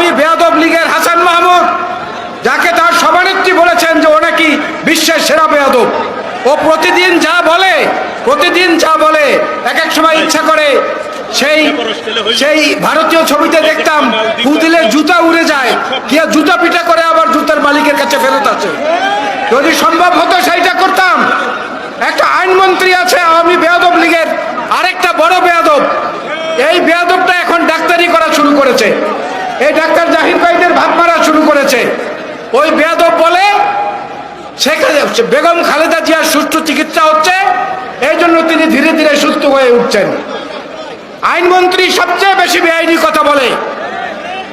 আওয়ামী বেয়াদব লীগের হাসান মাহমুদ, যাকে তার সভানেত্রী বলেছেন যে ও নাকি বিশ্বের সেরা বেয়াদব। ও প্রতিদিন যা বলে, প্রতিদিন যা বলে এক এক সময় ইচ্ছা করে সেই সেই ভারতীয় ছবিতে দেখতাম পুতিলে জুতা উড়ে যায়, গিয়ে জুতা পিটা করে আবার জুতার মালিকের কাছে ফেরত আছে যদি সম্ভব হতো সেইটা করতাম। একটা আইনমন্ত্রী আছে, আওয়ামী বেয়াদব লীগের আরেকটা বড় বেয়াদব। এই বেয়াদবটা এখন ডাক্তারি করা শুরু করেছে। এই ডাক্তার জাহির ভাইদের ভাত মারা শুরু করেছে। ওই বেয়াদব বলে সেখানে বেগম খালেদা জিয়ার সুষ্ঠু চিকিৎসা হচ্ছে, এই জন্য তিনি ধীরে ধীরে সুস্থ হয়ে উঠছেন। আইনমন্ত্রী সবচেয়ে বেশি বেআইনি কথা বলে।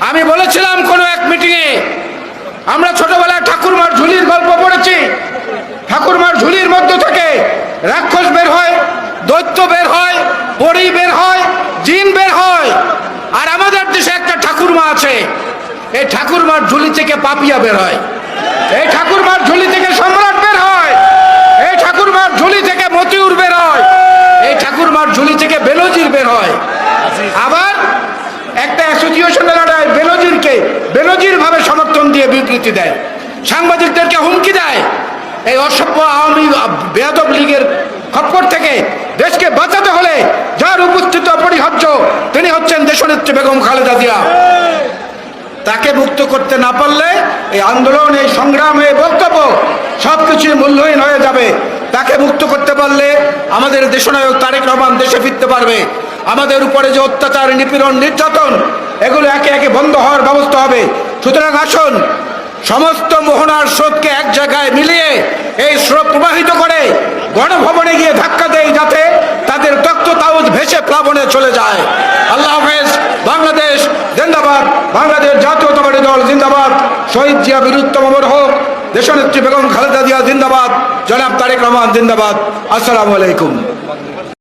আমি বলেছিলাম কোনো এক মিটিংয়ে, আমরা ছোটবেলায় ঠাকুরমার ঝুলির গল্প পড়েছি। ঠাকুরমার ঝুলির মধ্য থেকে রাক্ষস বের হয়, দৈত্য বের হয় পরি বের হয়, জিন বের হয়। আর আমাদের দেশে একটা ঠাকুরমা আছে। এই ঠাকুরমার ঝুলি থেকে পাপিয়া বের হয়। এই ঠাকুরমার ঝুলি থেকে সম্রাট বের হয়। এই ঠাকুরমার ঝুলি থেকে মতিউর বের হয়। এই ঠাকুরমার ঝুলি থেকে বেনজির বের হয়। আবার একটা অ্যাসোসিয়েশন দাঁড়ায় বেনজিরকে, বেনজির ভাবে সমর্থন দিয়ে বিবৃতি দেয়। সাংবাদিকদেরকে হুমকি দেয়। এই অসভ্য আওয়ামী বেয়াদব লীগের খপ্পর থেকে দেশকে বাঁচাতে হলে যার উপস্থিত অপরিহার্য তিনি হচ্ছেন দেশনেত্রী বেগম খালেদা জিয়া। তাকে মুক্ত করতে না পারলে এই আন্দোলন, এই সংগ্রাম, এই বক্তব্য সব কিছুই মূল্যহীন হয়ে যাবে। তাকে মুক্ত করতে পারলে আমাদের দেশনায়ক তারেক রহমান দেশে ফিরতে পারবে। আমাদের উপরে যে অত্যাচার, নিপীড়ন, নির্যাতন, এগুলো একে একে বন্ধ হওয়ার ব্যবস্থা হবে। সুতরাং আসুন, সমস্ত মোহনার স্রোতকে এক জায়গায় মিলিয়ে এই স্রোত প্রবাহিত করে গণভবনে গিয়ে ধাক্কা দেয় যাতে তাদের তক্ত তাউজ ভেসে প্লাবনে চলে যায়। জাতীয়তাবাদী দল জিন্দাবাদ। শহীদ জিয়া বীরুত্তম অমর হোক। দেশনেত্রী বেগম খালেদা জিয়া জিন্দাবাদ। জনাব তারেক রহমান জিন্দাবাদ। আসসালামু আলাইকুম।